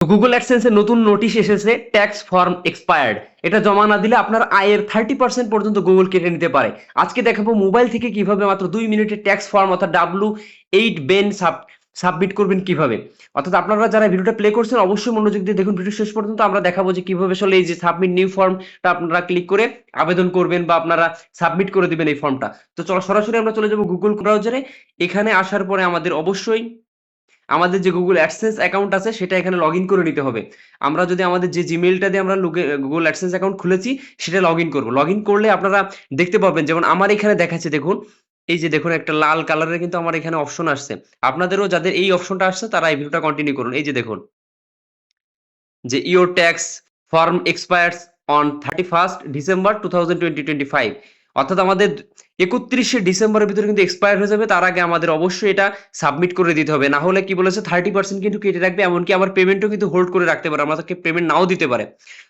Google অ্যাডসেন্সের নতুন notice এসেছে tax form expired এটা জমা না দিলে আপনার আয়ের থার্টি পার্সেন্ট পর্যন্ত গুগল কেটে নিতে পারে। আজকে দেখাবো মোবাইল থেকে কীভাবে মাত্র দুই মিনিটে ট্যাক্স ফর্ম অর্থাৎ W eight BEN sub submit করবেন কীভাবে। অর্থাৎ আপনারা যারা ভিডিওটা প্লে করছেন, অবশ্যই মনোযোগ দিয়ে দেখুন ভিডিও শেষ পর্যন্ত। আমরা দেখাবো যে কীভাবে আসলে এই যে সাবমিট নিউ ফর্মটা আপনারা ক্লিক করে আবেদন করবেন বা আপনারা সাবমিট করে দিবেন এই ফর্মটা তো চলো সরাসরি আমরা চলে যাব গুগল ব্রাউজারে এখানে আসার পরে আমাদের অবশ্যই আমাদের যে গুগল অ্যাডসেন্স অ্যাকাউন্ট আছে, সেটা এখানে লগ ইন করে নিতে হবে। আমরা যদি আমাদের যে জিমেলটা দিয়ে আমরা গুগল অ্যাডসেন্স অ্যাকাউন্ট খুলেছি, সেটা লগ ইন করব। লগ ইন করলে আপনারা দেখতে পাবেন যেমন আমার এখানে দেখাচ্ছে, দেখুন, এই যে দেখুন, একটা লাল কালারের কিন্তু আমার এখানে অপশন আসছে। আপনাদেরও যাদের এই অপশনটা আসছে, তারা এই ভিডিওটা কন্টিনিউ করুন। এই যে দেখুন, যে your tax form expires on thirty first December two thousand twenty twenty five অর্থাৎ আমাদের একত্রিশে ডিসেম্বরের ভিতরে কিন্তু এক্সপায়ার হয়ে যাবে, তার আগে আমাদের অবশ্যই এটা সাবমিট করে দিতে হবে। না হলে কি বলেছে থার্টি পার্সেন্ট কিন্তু কেটে রাখবে, এমনকি আমার পেমেন্টও কিন্তু হোল্ড করে রাখতে পারে, আমাদেরকে পেমেন্ট নাও দিতে পারে।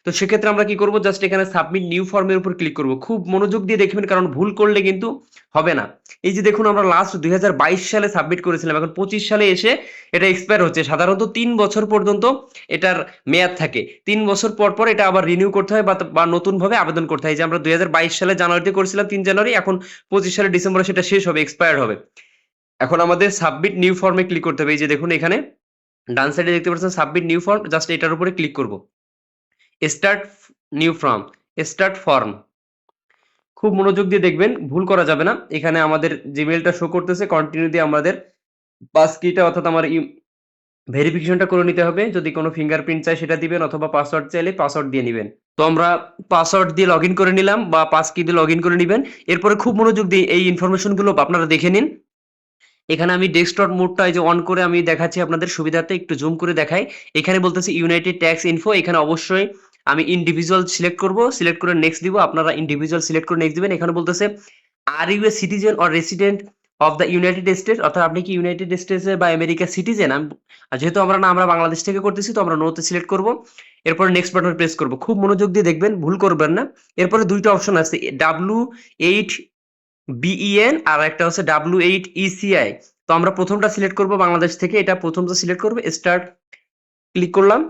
তো সেক্ষেত্রে আমরা কি করব জাস্ট এখানে সাবমিট নিউ ফর্মের উপর ক্লিক করব। খুব মনোযোগ দিয়ে দেখবেন, কারণ ভুল করলে কিন্তু হবে না। এই যে দেখুন, আমরা লাস্ট দুই হাজার বাইশ সালে সাবমিট করেছিলাম, এখন পঁচিশ সালে এসে এটা এক্সপায়ার হচ্ছে। সাধারণত তিন বছর পর্যন্ত এটার মেয়াদ থাকে। তিন বছর পর পর এটা আবার রিনিউ করতে হয়, বা নতুনভাবে আবেদন করতে হয়। যে আমরা দুই হাজার বাইশ সালে জানুয়ারিতে করেছিলাম, তিন জানুয়ারি, এখন পঁচিশ সালে ডিসেম্বরে সেটা শেষ হবে এক্সপায়ার হবে। এখন আমাদের সাবমিট নিউ ফর্মে ক্লিক করতে হবে। এই যে দেখুন এখানে, ডান সাইডে দেখতে পাচ্ছেন সাবমিট নিউ ফর্ম জাস্ট এটার উপরে ক্লিক করব। Start new form start form খুব মনোযোগ দিয়ে দেখবেন, ভুল করা যাবে না। এখানে আমাদের জিমেলটা শো করতেছে কন্টিনিউ দিয়ে আমাদের পাস কিটা অর্থাৎ আমার ভেরিফিকেশনটা করে নিতে হবে। যদি কোনো ফিঙ্গারপ্রিন্ট চাই সেটা দিবেন অথবা পাসওয়ার্ড চাইলে পাসওয়ার্ড দিয়ে নেবেন। তো আমরা পাসওয়ার্ড দিয়ে লগ করে নিলাম বা পাস কি দিয়ে লগ করে নেবেন। এরপরে খুব মনোযোগ দিয়ে এই ইনফরমেশনগুলো আপনারা দেখে নিন। এখানে আমি ডেস্কটপ মোডটা এই যে অন করে আমি দেখাচ্ছি আপনাদের সুবিধার্থে, একটু জুম করে দেখাই। এখানে বলতেছি ইউনাইটেড ট্যাক্স ইনফো এখানে অবশ্যই আমি ইন্ডিভিজুয়াল সিলেক্ট করব। সিলেক্ট করে নেক্সট দিব। আপনারা ইন্ডিভিজুয়াল সিলেক্ট করে নেক্সট দিবেন। এখানে বলতেছে are you a citizen or resident of the United States অর্থাৎ আপনি কি ইউনাইটেড স্টেটসের বা আমেরিকা সিটিজেন যেহেতু আমরা না, আমরা বাংলাদেশ থেকে করতেছি, তো আমরা নোতে সিলেক্ট করব। এরপর নেক্সট বাটন প্রেস করব। খুব মনোযোগ দিয়ে দেখবেন, ভুল করবেন না। এরপরে দুইটা অপশন আছে ডাব্লু এইট বিইএন আর একটা হচ্ছে ডাব্লু এইট ইসিআই তো আমরা প্রথমটা সিলেক্ট করব বাংলাদেশ থেকে, এটা প্রথমটা সিলেক্ট করব স্টার্ট ক্লিক করলাম।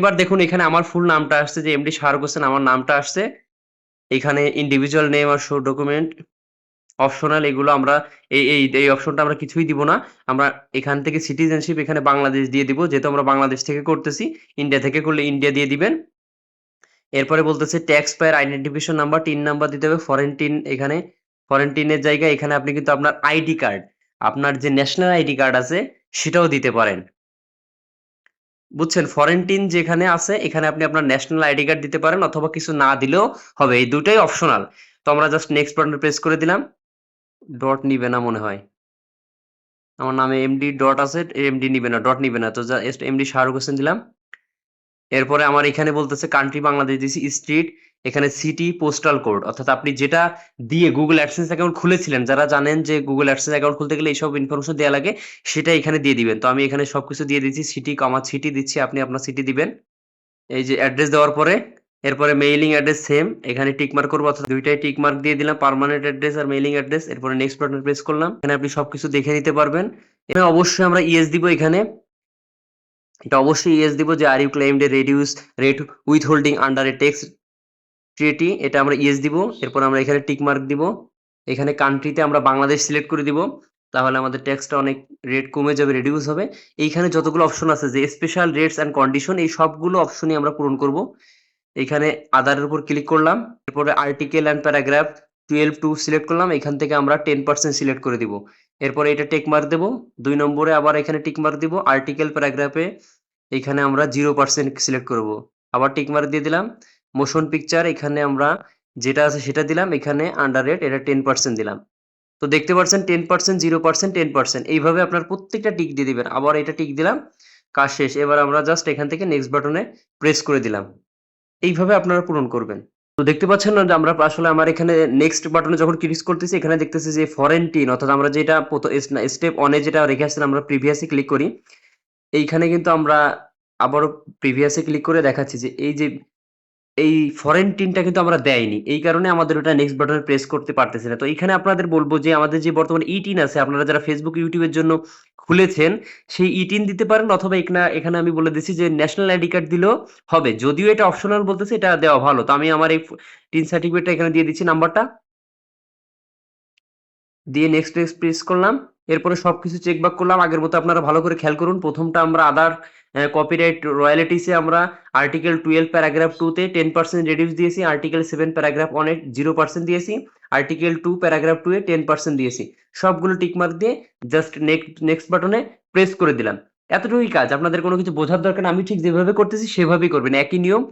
এবার দেখুন এখানে আমার ফুল নামটা আসছে, যে এমডি শাহরুখ হোসেন আমার নামটা আসছে। এখানে ইন্ডিভিজুয়াল নেম আর শো ডকুমেন্ট অপশনাল এগুলো আমরা এই এই এই অপশনটা আমরা কিছুই দিব না। আমরা এখান থেকে সিটিজেনশিপ এখানে বাংলাদেশ দিয়ে দিব, যেহেতু আমরা বাংলাদেশ থেকে করতেছি ইন্ডিয়া থেকে করলে ইন্ডিয়া দিয়ে দিবেন। এরপরে বলতেছে tax payer identification number TIN number দিতে হবে ফরেন টিন এখানে ফরেন টিনের জায়গায় এখানে আপনি কিন্তু আপনার আইডি কার্ড আপনার যে ন্যাশনাল আইডি কার্ড আছে, সেটাও দিতে পারেন। বুঝছেন? ফরেন টিন যেখানে আছে, এখানে আপনি আপনার ন্যাশনাল আইডি কার্ড দিতে পারেন, অথবা কিছু না দিলেও হবে। এই দুটোই অপশনাল তো আমরা জাস্ট নেক্সট বাটন প্রেস করে দিলাম। ডট নিবে না মনে হয়। আমার নামে এমডি ডট আছে এমডি নিবে না ডট নিবে না। তো জাস্ট এমডি শাহরুখ হোসেন দিলাম। এরপরে আমার এখানে বলতেছে কান্ট্রি বাংলাদেশ দিছি স্ট্রিট এখানে সিটি পোস্টাল কোড অর্থাৎ আপনি যেটা দিয়ে গুগল অ্যাডসেন্স অ্যাকাউন্ট খুলেছিলেন, যারা জানেন যে গুগল অ্যাডসেন্স অ্যাকাউন্ট খুলতে গেলে এইসব ইনফরমেশন দেওয়া লাগে সেটা এখানে দিয়ে দিবেন। তো আমি এখানে সবকিছু দিয়ে দিচ্ছি সিটি কমা সিটি দিচ্ছি, আপনি আপনার সিটি দিবেন। এই যে অ্যাড্রেস দেওয়ার পরে এরপরে মেইলিং অ্যাড্রেস সেম এখানে টিক মার্ক করব, অর্থাৎ দুইটাই টিক মার্ক দিয়ে দিলাম পার্মানেন্ট অ্যাড্রেস আর মেইলিং অ্যাড্রেস এরপরে নেক্সট বাটন প্রেস করলাম, এখানে আপনি সবকিছু দেখে নিতে পারবেন। এখানে অবশ্যই আমরা ইএস দিব এখানে। এটা অবশ্যই ইএস দিব যে are you claimed a reduce rate withholding under a tax treaty এটা আমরা ইএস দিব। এরপর আমরা এখানে টিক মার্ক দিব। এখানে কান্ট্রিতে আমরা বাংলাদেশ সিলেক্ট করে দিব। তাহলে আমাদের ট্যাক্সটা অনেক রেট কমে যাবে রেডিউস হবে। এইখানে যতগুলো অপশন আছে, যে স্পেশাল রেটস অ্যান্ড কন্ডিশন এই সবগুলো অপশনই আমরা পূরণ করব। এখানে আদারের উপর ক্লিক করলাম, এরপরে article and paragraph twelve two select করলাম, এখান থেকে আমরা টেন পার্সেন্ট সিলেক্ট করে দিব। এরপরে এটা টেক মার্ক দেবো, দুই নম্বরে আবার এখানে টিক মার্ক দিব আর্টিকেল প্যারাগ্রাফে এখানে আমরা জিরো পার্সেন্ট সিলেক্ট করব। আবার টিক মার্ক দিয়ে দিলাম মোশন পিকচার এখানে আমরা যেটা আছে সেটা দিলাম, এখানে আন্ডার রেট এটা টেন পার্সেন্ট দিলাম। তো দেখতে পাচ্ছেন ten percent zero percent ten percent এইভাবে আপনার প্রত্যেকটা টিক দিয়ে দিবেন। আবার এটা টিক দিলাম, কাজ শেষ, এবার আমরা জাস্ট এখান থেকে নেক্সট বাটনে প্রেস করে দিলাম। এইভাবে আপনারা পূরণ করবেন। তো দেখতে পাচ্ছেন না যে আমরা আসলে আমার এখানে নেক্সট বাটনে যখন ক্লিক করতেছি, এখানে দেখতেছি যে ফরেন টিন অর্থাৎ আমরা যেটা স্টেপ অনে যেটা রেখে আসছিলাম, আমরা প্রিভিয়াসে ক্লিক করি। এইখানে কিন্তু আমরা আবারও প্রিভিয়াসে ক্লিক করে দেখাচ্ছি যে এই যে, এই ফরেন টিনটা কিন্তু আমরা দেয়নি। এই কারণে আমাদের ওটা নেক্সট বাটনে প্রেস করতে পারতেছি না। তো এখানে আপনাদের বলব যে আমাদের যে বর্তমানে ই টিন আছে, আপনারা যারা ফেসবুক ইউটিউবের জন্য খুলেছেন, সেই ইটিন দিতে পারেন অথবা এখানে এখানে আমি বলে দিচ্ছি যে ন্যাশনাল আইডি কার্ড দিলেও হবে। যদিও এটা অপশনাল বলতেছে, এটা দেওয়া ভালো। তো আমি আমার এই টিন সার্টিফিকেটটা এখানে দিয়ে দিচ্ছি নাম্বারটা দিয়ে নেক্সট নেক্সট প্রেস করলাম। এরপরে সবকিছু চেক বাক করলাম। আগের মতো আপনারা ভালো করে খেয়াল করুন। প্রথমটা আমরা আদার কপিরাইট রয়্যালিটিসে আমরা আর্টিকেল টুয়েলভ প্যারাগ্রাফ টুতে টেন পার্সেন্ট রেডিউস দিয়েছি। আর্টিকেল সেভেন প্যারাগ্রাফ ওয়ানে জিরো পার্সেন্ট দিয়েছি। আর্টিকেল টু প্যারাগ্রাফ টু এ টেন পার্সেন্ট দিয়েছি। সবগুলো টিকমার্ক দিয়ে জাস্ট নেক্সট নেক্সট বাটনে প্রেস করে দিলাম। এতটুকুই কাজ। আপনাদের কোনো কিছু বোঝার দরকার আমি ঠিক যেভাবে করতেছি, সেভাবেই করবেন। একই নিয়ম,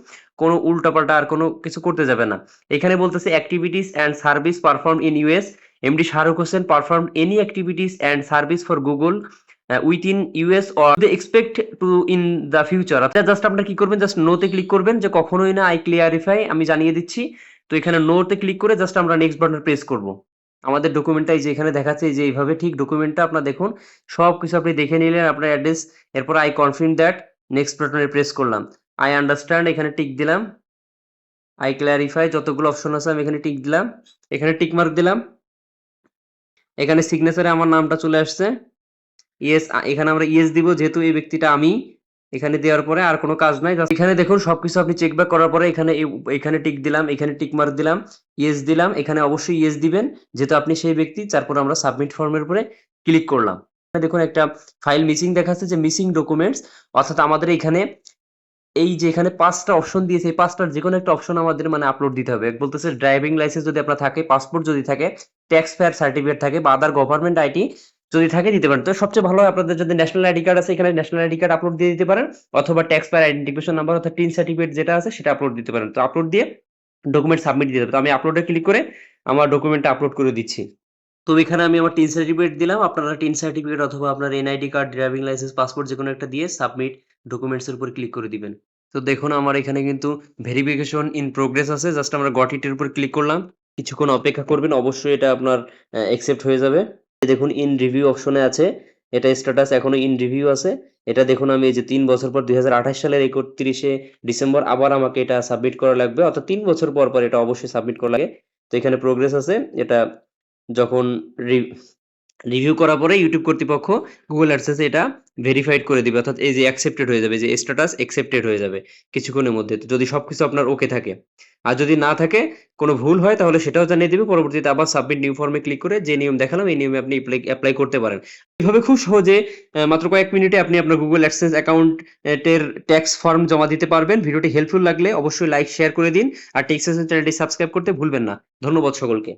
কোনো উল্টাপাল্টা আর কোনো কিছু করতে যাবে না। এখানে বলতেছে activities and service perform in US MD Shahrukh Hossain perform any activities and service for Google with within US or they expect to in the future অর্থাৎ জাস্ট আপনারা কি করবেন? জাস্ট নোতে ক্লিক করবেন যে কখনোই না আই ক্লিয়ারিফাই আমি জানিয়ে দিচ্ছি। তো এখানে নোতে ক্লিক করে জাস্ট আমরা নেক্সট বাটন প্রেস করব। আমাদের ডকুমেন্টটাই যে এখানে দেখাচ্ছে যে এইভাবে ঠিক ডকুমেন্টটা আপনার দেখুন। সব কিছু আপনি দেখে নিলেন আপনার অ্যাড্রেস এরপর আই কনফার্ম দ্যাট নেক্সট বাটনে প্রেস করলাম। আই আন্ডারস্ট্যান্ড এখানে টিক দিলাম। আই ক্ল্যারিফাই যতগুলো অপশন আছে আমি এখানে টিক দিলাম। এখানে টিক মার্ক দিলাম। এখানে সিগনেচারে আমার নামটা চলে আসছে। ইয়েস এখানে আমরা ইয়েস দিব, যেহেতু এই ব্যক্তিটা আমি। এখানে দেওয়ার পরে আর কোনো কাজ নাই এখানে দেখুন সবকিছু আপনি চেক ব্যাক করার পরে এখানে এখানে টিক দিলাম, এখানে টিক মার্ক দিলাম ইয়েস দিলাম, এখানে অবশ্যই ইয়েস দিবেন, যেহেতু আপনি সেই ব্যক্তি, তারপর আমরা সাবমিট ফর্মের উপরে ক্লিক করলাম। দেখুন একটা ফাইল মিসিং দেখাচ্ছে যে মিসিং ডকুমেন্টস অর্থাৎ আমাদের এখানে এই যে এখানে পাঁচটা অপশন দিয়েছে, এই পাঁচটার যে কোনো একটা অপশন আমাদের মানে আপলোড দিতে হবে। বলতেছে ড্রাইভিং লাইসেন্স যদি আপনার থাকে পাসপোর্ট যদি থাকে ট্যাক্স ফেয়ার সার্টিফিকেট থাকে বা আদার গভর্নমেন্ট আইডি যদি থাকে, দিতে পারেন। তো সবচেয়ে ভালো আপনাদের যদি ন্যাশনাল আইডি কার্ড আছে, এখানে ন্যাশনাল আইডি কার্ড আপলোড দিয়ে দিতে পারেন, অথবা ট্যাক্স ফেয়ার আইডেন্টিফিকেশন নাম্বার অর্থাৎ টিন সার্টিফিকেট যেটা আছে, সেটা আপলোড দিতে পারেন। তো আপলোড দিয়ে ডকুমেন্ট সাবমিট দিতে হবে। তো আমি আপলোডে ক্লিক করে আমার ডকুমেন্টটা আপলোড করে দিচ্ছি। তো এখানে আমি আমার টিন সার্টিফিকেট দিলাম। আপনারা টিন সার্টিফিকেট অথবা আপনার NID card driving licence passport যে কোনো একটা দিয়ে সাবমিট ডকুমেন্টসের উপর ক্লিক করে দিবেন। তো দেখুন, আমার এখানে কিন্তু ভেরিফিকেশন ইন প্রোগ্রেস আছে। জাস্ট আমরা গট ইটের উপর ক্লিক করলাম। কিছুক্ষণ অপেক্ষা করবেন, অবশ্যই এটা আপনার অ্যাকসেপ্ট হয়ে যাবে। দেখুন ইন রিভিউ অপশনে আছে। এটা স্ট্যাটাস এখনও ইন রিভিউ আছে। এটা দেখুন, আমি এই যে তিন বছর পর দুই হাজার আঠাশ সালের একত্রিশে ডিসেম্বর আবার আমাকে এটা সাবমিট করা লাগবে। অর্থাৎ তিন বছর পর পর এটা অবশ্যই সাবমিট করা লাগে। তো এখানে প্রোগ্রেস আছে। এটা যখন রিভিউ করার পরে ইউটিউব কর্তৃপক্ষ গুগল অ্যাডসেন্সে এটা ভেরিফাইড করে দিবে। অর্থাৎ এই যে অ্যাকসেপ্টেড হয়ে যাবে, যে স্ট্যাটাস অ্যাকসেপ্টেড হয়ে যাবে কিছুক্ষণের মধ্যে। যদি সবকিছু আপনার ওকে থাকে। আর যদি না থাকে, কোনো ভুল হয়, তাহলে সেটাও জানিয়ে দিবে। পরবর্তীতে আবার সাবমিট নিউ ফর্মে ক্লিক করে যে নিয়ম দেখালাম, এই নিয়মে আপনি অ্যাপ্লাই করতে পারেন। এইভাবে খুব সহজে মাত্র কয়েক মিনিটে আপনি আপনার গুগল অ্যাডসেন্স অ্যাকাউন্টের ট্যাক্স ফর্ম জমা দিতে পারবেন। ভিডিওটি হেল্পফুল লাগলে অবশ্যই লাইক শেয়ার করে দিন। আর টেক্সাস চ্যানেলটি সাবস্ক্রাইব করতে ভুলবেন না। ধন্যবাদ সকলকে।